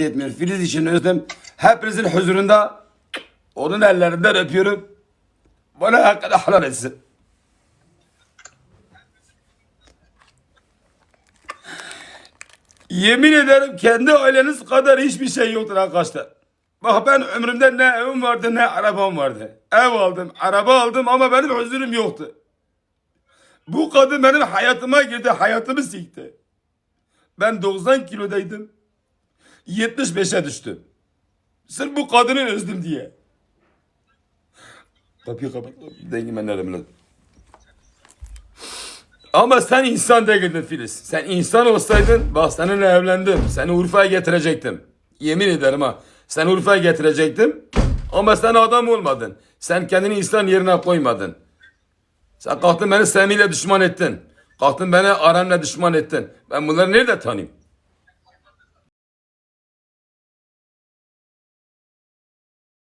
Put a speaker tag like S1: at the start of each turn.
S1: etmiyor. Filiz için özlem. Hepinizin huzurunda onun ellerinden öpüyorum. Bana hakkını helal etsin. Yemin ederim kendi aileniz kadar hiçbir şey yoktur arkadaşlar. Bak ben ömrümde ne evim vardı ne arabam vardı. Ev aldım, araba aldım ama benim huzurum yoktu. Bu kadın benim hayatıma girdi, hayatımı sikti. Ben 90 kilodaydım. 75'e düştüm. Sırf bu kadını özledim diye. Kapıyı kapat. Dengi ben nerede? Ama sen insan değildin Filiz. Sen insan olsaydın bak seninle evlendim. Seni Urfa'ya getirecektim. Yemin ederim ha. Seni Urfa'ya getirecektim. Ama sen adam olmadın. Sen kendini insan yerine koymadın. Sen kalktın beni Semih'le düşman ettin. Kalktın beni Aram'la düşman ettin. Ben bunları nerede tanıyayım?